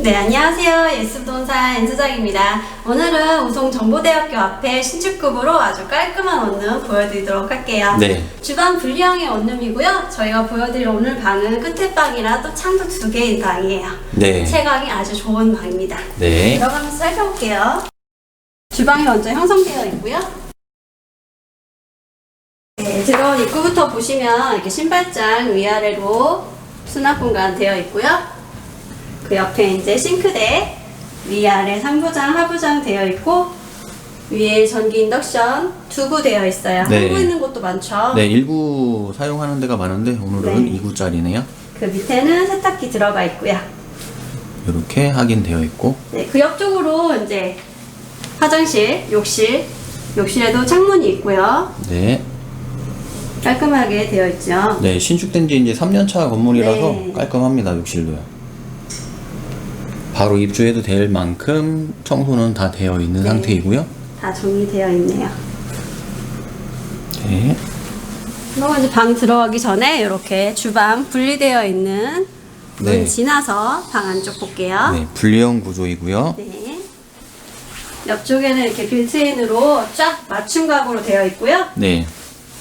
네, 안녕하세요. 예스부동산 엔수장입니다. 오늘은 우송정보대학교 앞에 신축급으로 아주 깔끔한 원룸 보여드리도록 할게요. 네. 주방 분리형의 원룸이고요. 저희가 보여드릴 오늘 방은 끝에 방이라 또 창도 두 개인 방이에요. 네. 채광이 아주 좋은 방입니다. 네. 들어가면서 살펴볼게요. 주방이 먼저 형성되어 있고요. 네, 들어온 입구부터 보시면 이렇게 신발장 위아래로 수납 공간 되어 있고요. 그 옆에 이제 싱크대, 위아래 상부장, 하부장 되어 있고 위에 전기 인덕션 두 구 되어 있어요. 네. 한구 있는 곳도 많죠. 네, 일부 사용하는 데가 많은데 오늘은 네. 2구짜리네요. 그 밑에는 세탁기 들어가 있고요. 이렇게 확인되어 있고 네, 그 옆쪽으로 이제 화장실, 욕실, 욕실에도 창문이 있고요. 네. 깔끔하게 되어 있죠. 네, 신축된 지 이제 3년차 건물이라서 네. 깔끔합니다, 욕실도요. 바로 입주해도 될 만큼 청소는 다 되어 있는 네. 상태이고요. 다 정리되어 있네요. 네. 그리고 이제 방 들어가기 전에 이렇게 주방 분리되어 있는 문 네. 지나서 방 안쪽 볼게요. 네, 분리형 구조이고요. 네. 옆쪽에는 이렇게 빌트인으로 쫙 맞춤 가구로 되어 있고요. 네.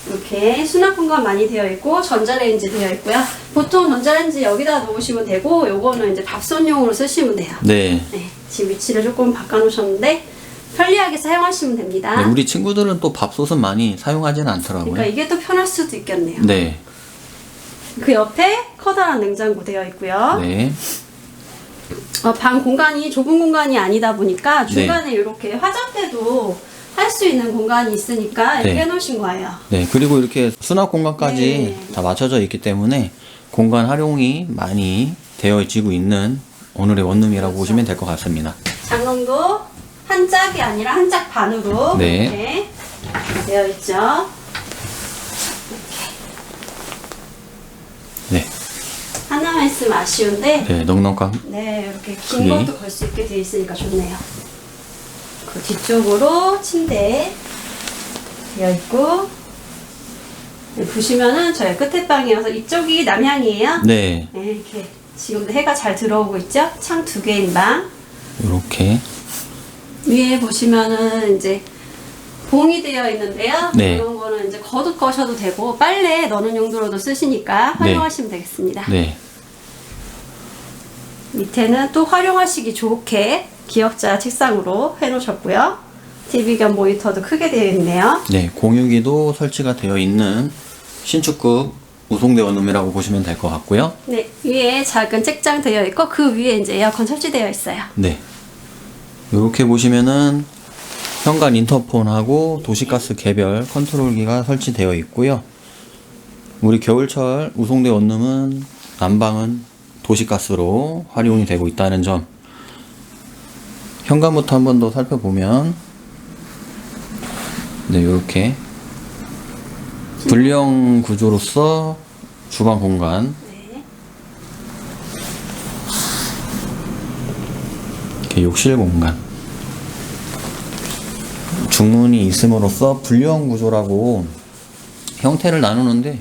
이렇게 수납 공간 많이 되어 있고 전자레인지 되어 있고요. 보통 전자레인지 여기다 놓으시면 되고 요거는 이제 밥솥용으로 쓰시면 돼요. 네. 네, 지금 위치를 조금 바꿔놓으셨는데 편리하게 사용하시면 됩니다. 네, 우리 친구들은 또 밥솥은 많이 사용하지는 않더라고요. 그러니까 이게 또 편할 수도 있겠네요. 네. 그 옆에 커다란 냉장고 되어 있고요. 네. 어, 방 공간이 좁은 공간이 아니다 보니까 네. 중간에 이렇게 화장대도 할 수 있는 공간이 있으니까 이렇게 네. 해놓으신 거예요. 네, 그리고 이렇게 수납 공간까지 네. 다 맞춰져 있기 때문에 공간 활용이 많이 되어지고 있는 오늘의 원룸이라고 그렇죠. 보시면 될 것 같습니다. 장롱도 한 짝이 아니라 한 짝 반으로 네. 이렇게 되어 있죠. 네, 하나만 있으면 아쉬운데 네, 넉넉한 네, 이렇게 긴 크기. 것도 걸 수 있게 되어 있으니까 좋네요. 그 뒤쪽으로 침대 되어 있고 네, 보시면은 저희 끝에 방이어서 이쪽이 남향이에요. 네, 네, 이렇게 지금도 해가 잘 들어오고 있죠. 창 두 개인 방 이렇게 위에 보시면은 이제 봉이 되어 있는데요. 네. 그런 거는 이제 거듭 거셔도 되고 빨래 넣는 용도로도 쓰시니까 네. 활용하시면 되겠습니다. 네, 밑에는 또 활용하시기 좋게 기역자 책상으로 해놓으셨고요. TV 겸 모니터도 크게 되어 있네요. 네, 공유기도 설치가 되어 있는 신축급 우송대 원룸이라고 보시면 될 것 같고요. 네, 위에 작은 책장 되어 있고 그 위에 이제 에어컨 설치되어 있어요. 네, 이렇게 보시면은 현관 인터폰하고 도시가스 개별 컨트롤기가 설치되어 있고요. 우리 겨울철 우송대 원룸은 난방은 도시가스로 활용이 되고 있다는 점. 현관부터 한 번 더 살펴보면 네 이렇게 분리형 구조로서 주방 공간 네. 이렇게 욕실 공간 중문이 있음으로써 분리형 구조라고 형태를 나누는데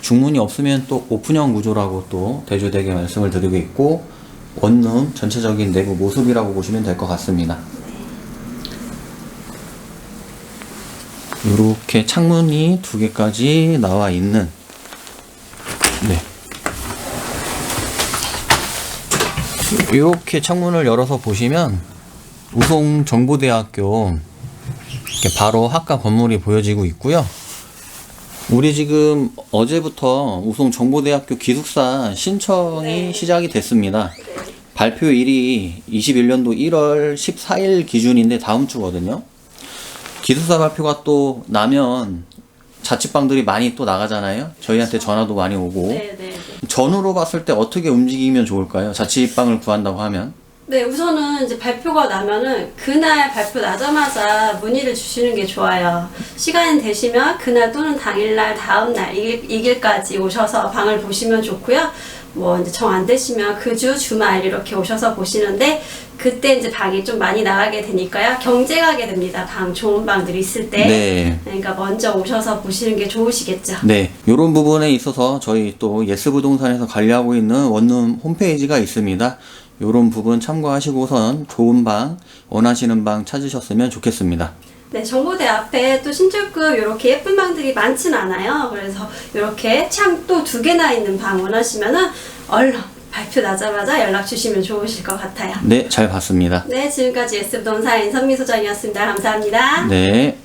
중문이 없으면 또 오픈형 구조라고 또 대조되게 말씀을 드리고 있고 원룸 전체적인 내부 모습이라고 보시면 될 것 같습니다. 이렇게 창문이 두 개까지 나와 있는 네. 이렇게 창문을 열어서 보시면 우송 정보대학교 바로 학과 건물이 보여지고 있고요. 우리 지금 어제부터 우송 정보대학교 기숙사 신청이 네. 시작이 됐습니다. 발표일이 21년도 1월 14일 기준인데 다음 주거든요. 기숙사 발표가 또 나면 자취방들이 많이 또 나가잖아요. 저희한테 전화도 많이 오고. 네, 네, 네. 전후로 봤을 때 어떻게 움직이면 좋을까요? 자취방을 구한다고 하면. 네, 우선은 이제 발표가 나면은 그날 발표 나자마자 문의를 주시는 게 좋아요. 시간이 되시면 그날 또는 당일날, 다음날, 이길, 이길까지 오셔서 방을 보시면 좋고요. 뭐 이제 정 안 되시면 그 주 주말 이렇게 오셔서 보시는데 그때 이제 방이 좀 많이 나가게 되니까요. 경쟁하게 됩니다. 방 좋은 방들이 있을 때. 네. 그러니까 먼저 오셔서 보시는 게 좋으시겠죠. 네, 이런 부분에 있어서 저희 또 예스 부동산에서 관리하고 있는 원룸 홈페이지가 있습니다. 이런 부분 참고하시고선 좋은 방, 원하시는 방 찾으셨으면 좋겠습니다. 네, 정보대 앞에 또 신축급 이렇게 예쁜 방들이 많진 않아요. 그래서 이렇게 창 또 두 개나 있는 방 원하시면은 얼른 발표 나자마자 연락 주시면 좋으실 것 같아요. 네, 잘 봤습니다. 네, 지금까지 S부동산 인선미 소장이었습니다. 감사합니다. 네.